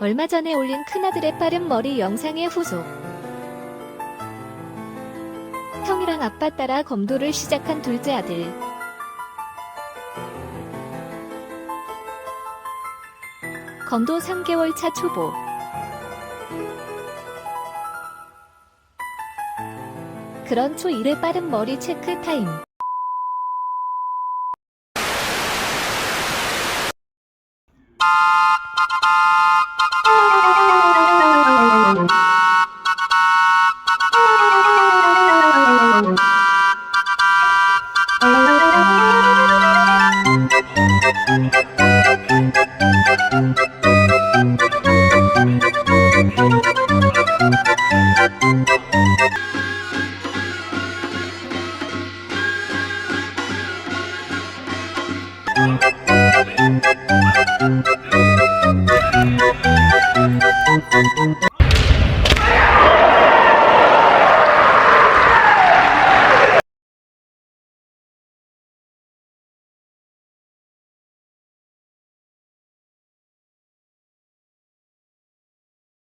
얼마 전에 올린 큰아들의 빠른 머리 영상의 후속. 형이랑 아빠 따라 검도를 시작한 둘째 아들. 검도 3개월 차 초보. 그런 초일의 빠른 머리 체크 타임. Thank you.